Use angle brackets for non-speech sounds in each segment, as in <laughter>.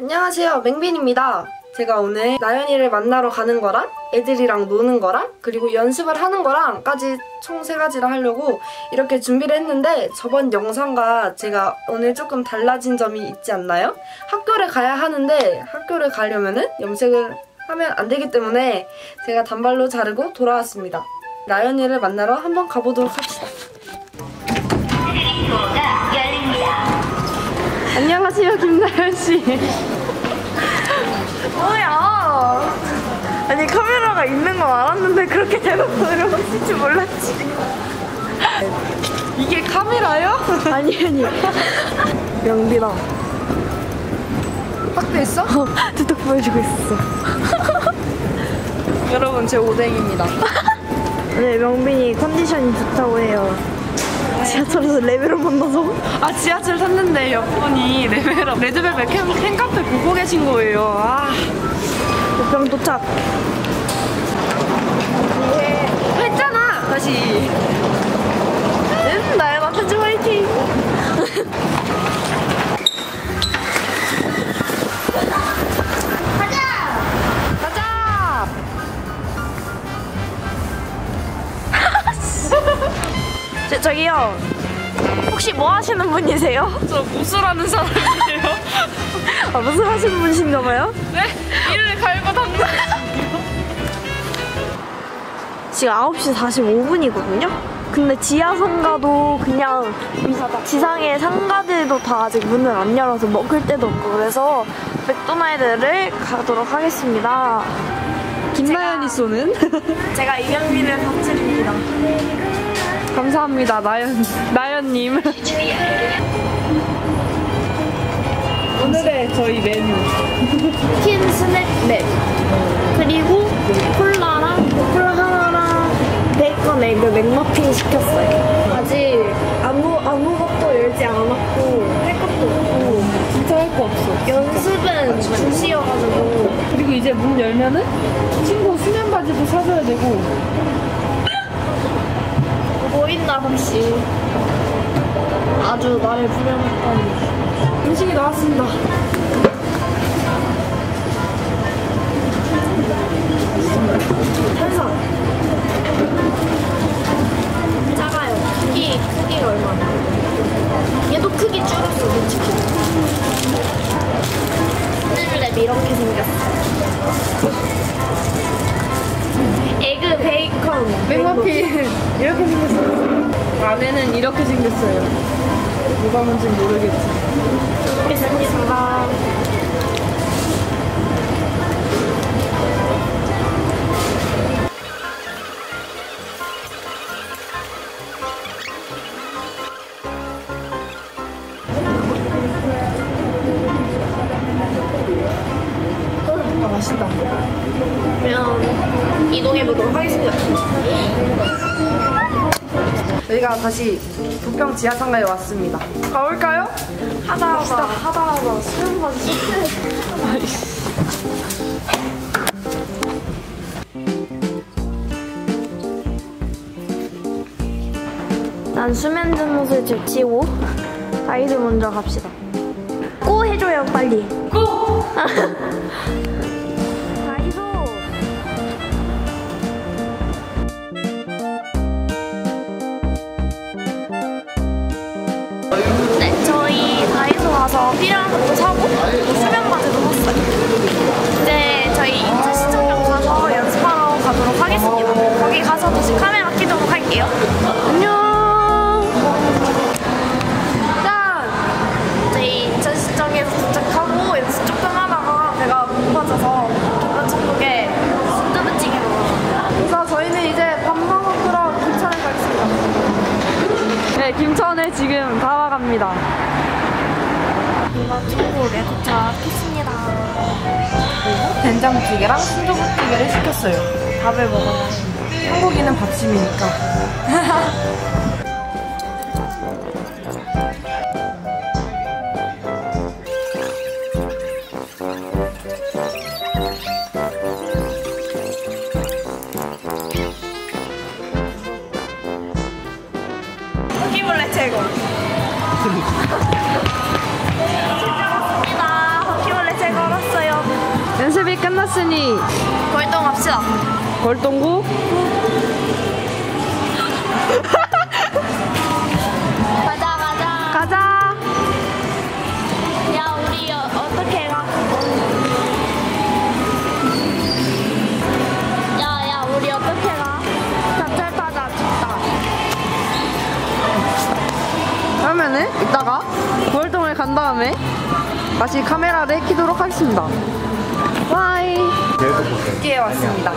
안녕하세요 맹빈입니다 제가 오늘 나연이를 만나러 가는 거랑 애들이랑 노는 거랑 그리고 연습을 하는 거랑까지 총 세 가지를 하려고 이렇게 준비를 했는데 저번 영상과 제가 오늘 조금 달라진 점이 있지 않나요? 학교를 가야 하는데 학교를 가려면은 염색을 하면 안 되기 때문에 제가 단발로 자르고 돌아왔습니다. 나연이를 만나러 한번 가보도록 합시다. 안녕하세요 김나연 씨. 뭐야? 아니 카메라가 있는 건 알았는데 그렇게 대놓고 들어오실 줄 몰랐지. 이게 카메라요? 아니 아니. 명빈아, 확대했어? 두둑 보여주고 있었어. 여러분 제 오뎅입니다. 네, 명빈이 컨디션이 좋다고 해요. 지하철에서 레벨을 만나서 아 지하철 탔는데 여분이 레벨업 레드벨벳 캔, 캔카페 보고 계신 거예요. 아 목병 도착. 했잖아 다시. 저, 저기요. 혹시 뭐 하시는 분이세요? 저 무술하는 사람이에요. 아, 무슨 하시는 분이신가 봐요? 네 이를 갈고 닦는. 지금 9시 45분이거든요? 근데 지하 상가도 그냥 지상의 상가들도 다 아직 문을 안 열어서 먹을 데도 없고 그래서 맥도날드를 가도록 하겠습니다. 김나연이 쏘는. 제가 이명빈을 박치입니다 감사합니다 나연 나연님. 오늘의 저희 메뉴. 킨 스낵 그리고 콜라랑 콜라 하나랑 베이컨 에그 맥머핀 시켰어요. 아직 아무 아무것도 열지 않았고 할 것도 없고 진짜 할 거 없어. 연습은 2시여가지고 그리고 이제 문 열면은 친구 수면 바지도 사줘야 되고. 뭐 있나 혹시? 아주 나를 부려먹던 음식이 나왔습니다. 탄산. 작아요. 크기 크기가 얼마나? 얘도 크기 줄었어 솔직히. 스낵 이렇게 생겼어 맥머핀 <laughs> 이렇게 생겼어요. 안에는 이렇게 생겼어요. 뭐가 뭔지 모르겠지. 먹겠습니다 아 맛있다. 그러면 이동해 보도록 하겠습니다. 저희가 다시 부평 지하상가에 왔습니다. 가볼까요? 하다 하다 하다 하다 실패 <laughs> 난 수면 잠옷을 제치고 아이들 먼저 갑시다. 꼬 해줘요 빨리. 꼬 <laughs> 가서 필요한 것도 사고 또 수면 바지도 샀어요. 이제 저희 인사시청역 가서 연습하러 가도록 하겠습니다. 거기 가서 다시 카메라 켜도록 할게요. 안녕. 짠. 저희 인사시청에서 도착하고 연습 조금 하다가 배가 고파져서 김밥천국에 순두부찌개 먹어요. 그래서 저희는 이제 밥 먹으러 김천에 가겠습니다. 네, 김천에 지금 다 와갑니다. 김밥천국에 도착했습니다. 된장찌개랑 순두부찌개를 시켰어요. 밥을 먹어야 한국인은 밥심이니까. <laughs> 왔으니 활동합시다. 걸동구 가자 가자. 가자. 야 우리 어, 어떻게 가? 야야 우리 어떻게 가? 자철 타자 춥다. 그러면은 이따가 구월동을 간 다음에 다시 카메라를 켜도록 하겠습니다. 바이. 끼에 왔습니다.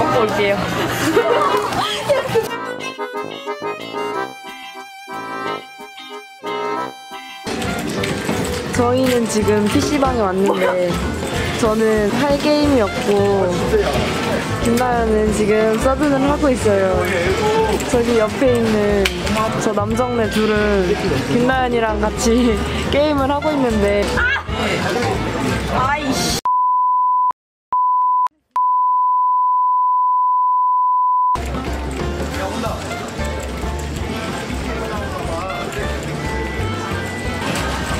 먹고 올게요. <laughs> 저희는 지금 PC방에 왔는데 저는 할 게임이 없고 김나연은 지금 서든을 하고 있어요. 저기 옆에 있는 저 남정네 둘은 김나연이랑 같이 <laughs> 게임을 하고 있는데. 아이씨.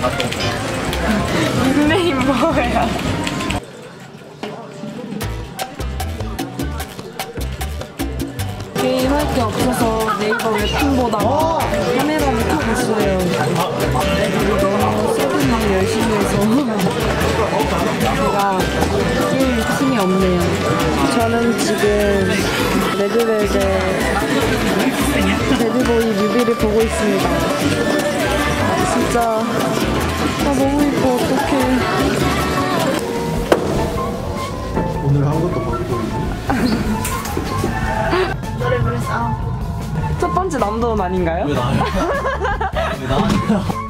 <laughs> 닉네임 뭐야? 게임할 게 없어서 네이버 웹툰 보다가 카메라를 켜고 있어요. 그리고 너무 서든을 열심히 해서 제가 낄 틈이 없네요. 저는 지금 레드벨벳 배드보이 뮤비를 보고 있습니다. 진짜 아 너무 이뻐 어떡해. 오늘 한 것도 바꾸고 노래 부르자. 첫 번째 남도원 아닌가요? 왜 나야? 왜 만나요.